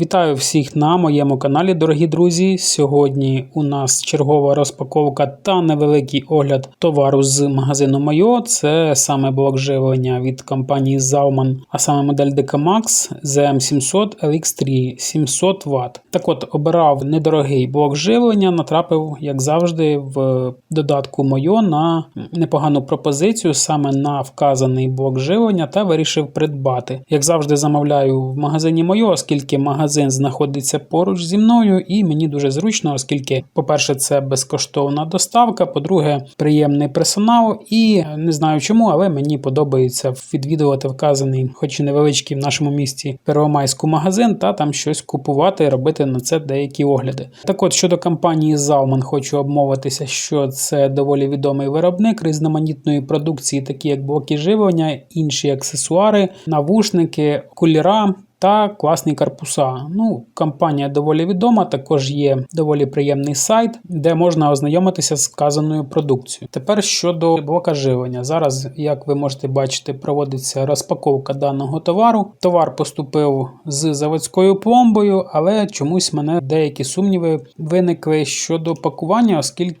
Вітаю всіх на моєму каналі, дорогі друзі. Сьогодні у нас чергова розпаковка та невеликий огляд товару з магазину Майо. Це саме блок живлення від компанії Zalman, а саме модель DKMax ZM700 LX3 700 Вт. Так от обирав недорогий блок живлення, натрапив, як завжди, в додатку Майо на непогану пропозицію саме на вказаний блок живлення та вирішив придбати. Як завжди, замовляю в магазині Майо, оскільки магазин знаходиться поруч зі мною, і мені дуже зручно, оскільки, по-перше, це безкоштовна доставка, по-друге, приємний персонал, і не знаю чому, але мені подобається відвідувати вказаний, хоч і невеличкий в нашому місті Первомайську магазин, та там щось купувати і робити на це деякі огляди. Так от щодо компанії Zalman, хочу обмовитися, що це доволі відомий виробник різноманітної продукції, такі як блоки живлення, інші аксесуари, навушники, куліра та класні корпуса. Ну, компанія доволі відома, також є доволі приємний сайт, де можна ознайомитися з вказаною продукцією. Тепер щодо блока живлення. Зараз, як ви можете бачити, проводиться розпаковка даного товару. Товар поступив з заводською пломбою, але чомусь мене деякі сумніви виникли щодо пакування, оскільки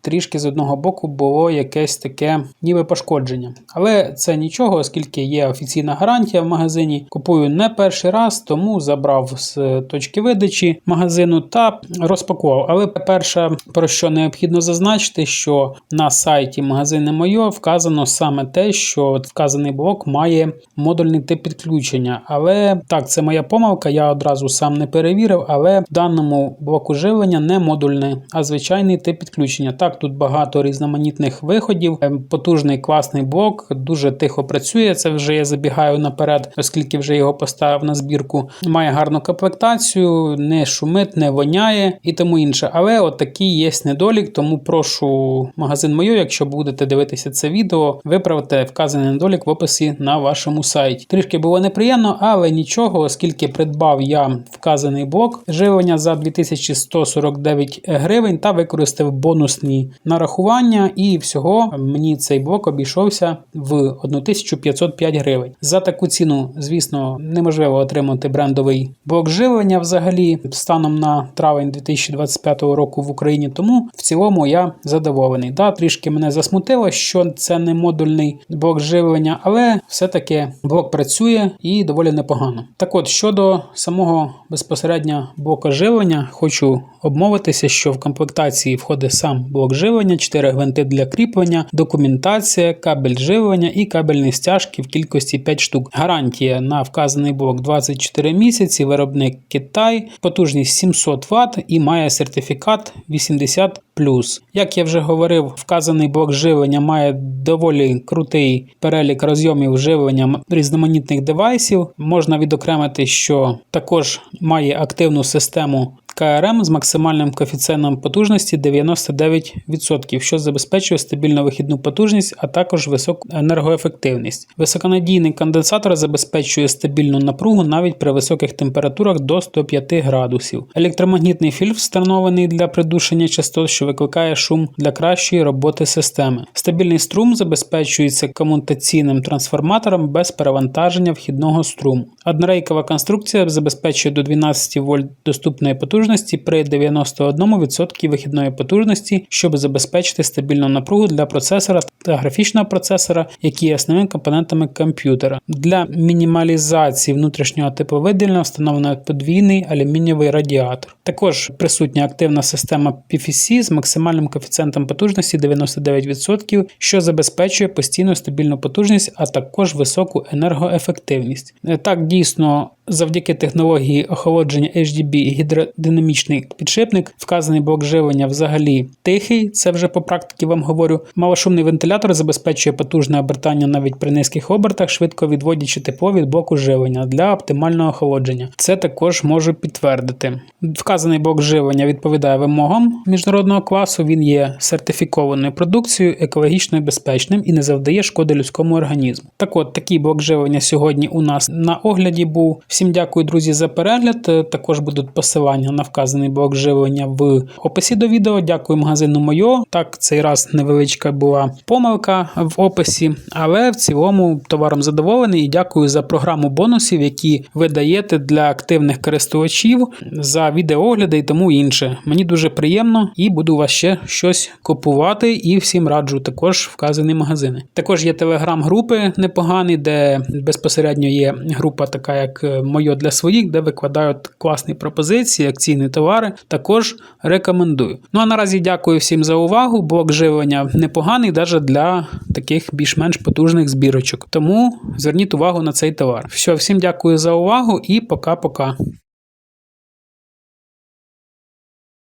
трішки з одного боку було якесь таке ніби пошкодження. Але це нічого, оскільки є офіційна гарантія в магазині. Купую не перший раз, тому забрав з точки видачі магазину та розпакував. Але перше, про що необхідно зазначити, що на сайті магазини Мойо вказано саме те, що вказаний блок має модульний тип підключення. Але так, це моя помилка, я одразу сам не перевірив, але в даному блоку живлення не модульний, а звичайний тип підключення. Так, тут багато різноманітних виходів, ем, потужний класний блок, дуже тихо працює. Це вже я забігаю наперед, оскільки вже його поставив на збірку. Має гарну комплектацію, не шумить, не воняє і тому інше. Але от такий є недолік, тому прошу магазин Мойо, якщо будете дивитися це відео, виправте вказаний недолік в описі на вашому сайті. Трішки було неприємно, але нічого, оскільки придбав я вказаний блок живлення за 2149 гривень та використав бонусні нарахування, і всього мені цей блок обійшовся в 1505 гривень. За таку ціну, звісно, неможливо отримати брендовий блок живлення взагалі станом на травень 2025 року в Україні. Тому в цілому я задоволений. Да, трішки мене засмутило, що це не модульний блок живлення, але все-таки блок працює і доволі непогано. Так от щодо самого безпосередньо блока живлення, хочу обмовитися, що в комплектації входить сам блок живлення, 4 гвинти для кріплення, документація, кабель живлення і кабельні стяжки в кількості 5 штук. Гарантія на вказаний блок 24 місяці, виробник Китай, потужність 700 Вт і має сертифікат 80. Як я вже говорив, вказаний блок живлення має доволі крутий перелік розйомів живлення різноманітних девайсів. Можна відокремити, що також має активну систему КРМ з максимальним коефіцієнтом потужності 99%, що забезпечує стабільну вихідну потужність, а також високу енергоефективність. Високонадійний конденсатор забезпечує стабільну напругу навіть при високих температурах до 105 градусів. Електромагнітний фільтр встановлений для придушення частот, що викликає шум для кращої роботи системи. Стабільний струм забезпечується комутаційним трансформатором без перевантаження вхідного струму. Однорейкова конструкція забезпечує до 12 вольт доступної потужності при 91% вихідної потужності, щоб забезпечити стабільну напругу для процесора та графічного процесора, які є основними компонентами комп'ютера. Для мінімалізації внутрішнього тепловиділення встановлено подвійний алюмінієвий радіатор. Також присутня активна система PFC з максимальним коефіцієнтом потужності 99%, що забезпечує постійну стабільну потужність, а також високу енергоефективність. Так дійсно. Завдяки технології охолодження HDB і гідродинамічний підшипник, вказаний блок живлення взагалі тихий, це вже по практиці вам говорю. Малошумний вентилятор забезпечує потужне обертання навіть при низьких обертах, швидко відводячи тепло від блоку живлення для оптимального охолодження. Це також можу підтвердити. Вказаний блок живлення відповідає вимогам міжнародного класу, він є сертифікованою продукцією, екологічно безпечним і не завдає шкоди людському організму. Так от такий блок живлення сьогодні у нас на огляді був. Всім дякую, друзі, за перегляд. Також будуть посилання на вказаний блок живлення в описі до відео. Дякую магазину Мойо. Так, цей раз невеличка була помилка в описі, але в цілому товаром задоволений і дякую за програму бонусів, які ви даєте для активних користувачів за відеоогляди і тому інше. Мені дуже приємно і буду вас ще щось купувати. І всім раджу також вказані магазини. Також є телеграм-групи непогані, де безпосередньо є група, така як Мойо для своїх, де викладають класні пропозиції, акційні товари. Також рекомендую. Ну а наразі дякую всім за увагу. Блок живлення непоганий, навіть для таких більш-менш потужних збірочок. Тому зверніть увагу на цей товар. Все, всім дякую за увагу і пока-пока.